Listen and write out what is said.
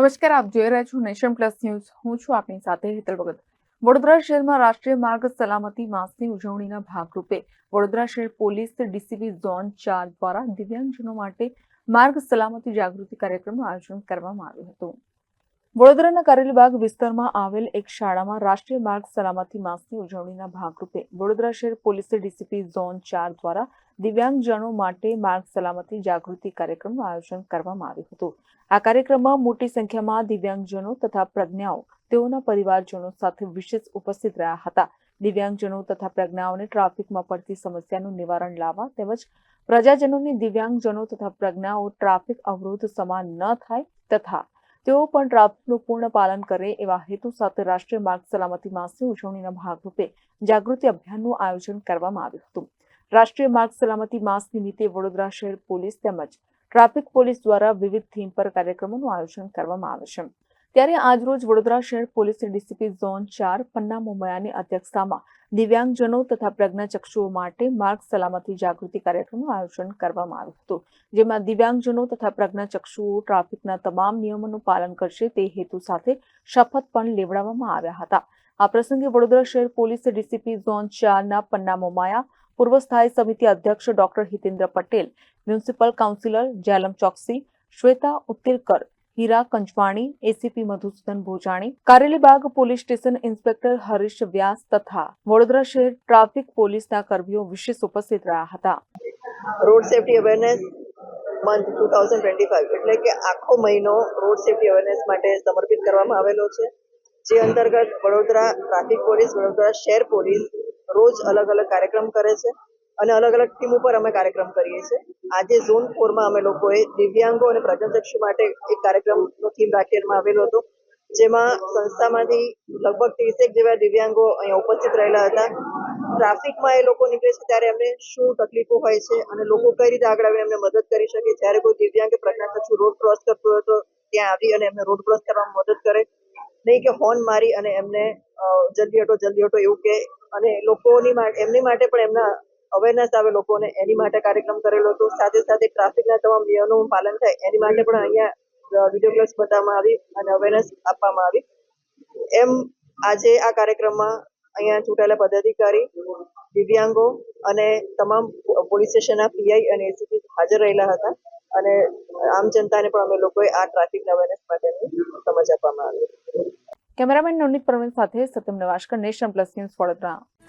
નમસ્કાર, આપ જોઈ રહ્યા છો નેશન પ્લસ ન્યૂઝ. હું છું આપની સાથે હેતલ ભગત. વડોદરા શહેરમાં રાષ્ટ્રીય માર્ગ સલામતી માસની ઉજવણીના ભાગરૂપે વડોદરા શહેર પોલીસ ડીસીપી ઝોન ચાર દ્વારા દિવ્યાંગજનો માટે માર્ગ સલામતી જાગૃતિ કાર્યક્રમનું આયોજન કરવામાં આવ્યું હતું. વડોદરાના કારેલીબાગ વિસ્તારમાં આવેલ એક શાળામાં રાષ્ટ્રીય માર્ગ સલામતી માસની ઉજવણીના ભાગરૂપે વડોદરા શહેર પોલીસે ડીસીપી ઝોન ચાર દ્વારા દિવ્યાંગજનો માટે માર્ગ સલામતી જાગૃતિ કાર્યક્રમનું આયોજન કરવામાં આવ્યું હતું. આ કાર્યક્રમમાં મોટી સંખ્યામાં દિવ્યાંગજનો તથા પ્રજ્ઞાઓ તેઓના પરિવારજનો સાથે વિશેષ ઉપસ્થિત રહ્યા હતા. દિવ્યાંગજનો તથા પ્રજ્ઞાઓને ટ્રાફિકમાં પડતી સમસ્યાનું નિવારણ લાવવા તેમજ પ્રજાજનોની દિવ્યાંગજનો તથા પ્રજ્ઞાઓ ટ્રાફિક અવરોધ સમાન ન થાય તથા તેઓ પણ ટ્રાફિકનું પૂર્ણ પાલન કરે એવા હેતુ સાથે રાષ્ટ્રીય માર્ગ સલામતી માસની ઉજવણીના ભાગરૂપે જાગૃતિ અભિયાનનું આયોજન કરવામાં આવ્યું હતું. રાષ્ટ્રીય માર્ગ સલામતી માસ નિમિત્તે વડોદરા શહેર પોલીસ તેમજ ટ્રાફિક પોલીસ દ્વારા વિવિધ થીમ પર કાર્યક્રમોનું આયોજન કરવામાં આવે છે. ત્યારે આજરોજ વડોદરા શહેર પોલીસ ડીસીપી ઝોન ચાર, પન્ના મોમયાની અધ્યક્ષતામાં દિવ્યાંગજનો તથા પ્રજ્ઞાચક્ષુઓ માટે માર્ગ સલામતી જાગૃતિ કાર્યક્રમનું આયોજન કરવામાં આવ્યું હતું, જેમાં દિવ્યાંગજનો તથા પ્રજ્ઞાચક્ષુઓ ટ્રાફિકના તમામ નિયમોનું પાલન કરશે તે હેતુ સાથે શપથ પણ લેવડાવવામાં આવ્યા હતા. આ પ્રસંગે વડોદરા શહેર પોલીસ ડીસીપી ઝોન ચારના, પન્ના મોમાયા પૂર્વ સ્થાયી સમિતિ અધ્યક્ષ doctor Hitendra Patel, municipal councillor Jhelam Choksi, Shweta Uttilkar Hira Kanchwani ACP Madhusudan Bhojani Karelibaug police station inspector Harish Vyas તથા વડોદરા શહેર ટ્રાફિક પોલીસના કર્મીઓ વિશેષ ઉપસ્થિત રહ્યા હતા. Road safety awareness month two thousand twenty five એટલે કે આખો મહિનો રોડ સેફ્ટી અવેરનેસ માટે સમર્પિત કરવામાં આવેલો છે. જે અંતર્ગત વડોદરા ટ્રાફિક પોલીસ, વડોદરા શહેર પોલીસ રોજ અલગ અલગ કાર્યક્રમ કરે છે. અને અલગ અલગ ટીમ ઉપર અમે કાર્યક્રમ કરીએ છીએ. આજે ઝોન ફોરમાં અમે લોકોએ દિવ્યાંગો અને પ્રજનચક્ષુ માટે એક કાર્યક્રમનો થીમ રાખવામાં આવેલો હતો, જેમાં સંસ્થામાંથી લગભગ ત્રીસેક જેવા દિવ્યાંગો અહીંયા ઉપસ્થિત રહેલા હતા. ટ્રાફિકમાં એ લોકો નીકળે છે ત્યારે એમને શું તકલીફો હોય છે અને લોકો કઈ રીતે આગળ આવીને એમને મદદ કરી શકે? જ્યારે કોઈ દિવ્યાંગ કે રોડ ક્રોસ કરતો હોય તો ત્યાં આવી અને એમને રોડ ક્રોસ કરવામાં મદદ કરે. નહીં કે હોર્ન મારી અને એમને જલ્દી હટો જલ્દી હટો એવું કે અને લોકોની એમની માટે પણ એમના અવેરનેસ આવે લોકોને, એની માટે કાર્યક્રમ કરેલો હતો. સાથે સાથે ટ્રાફિકના તમામ નિયમોનું પાલન થાય, એની માટે પણ અહીંયા વીડિયો ક્લાસ બતાવવામાં આવી અને અવેરનેસ આપવામાં આવી. એમ આજે આ કાર્યક્રમમાં અહીંયા ચૂંટાયેલા પદાધિકારી, દિવ્યાંગો અને તમામ પોલીસ સ્ટેશનના પીઆઈ અને એસીપી હાજર રહેલા હતા અને આમ જનતાને પણ અમે લોકોએ આ ટ્રાફિક અવેરનેસ માટેની સમજ આપવામાં આવી. કેમેરામેન નવનીત પરમેન સાથે Satyam નવાશકર, nation plus news Vadodara.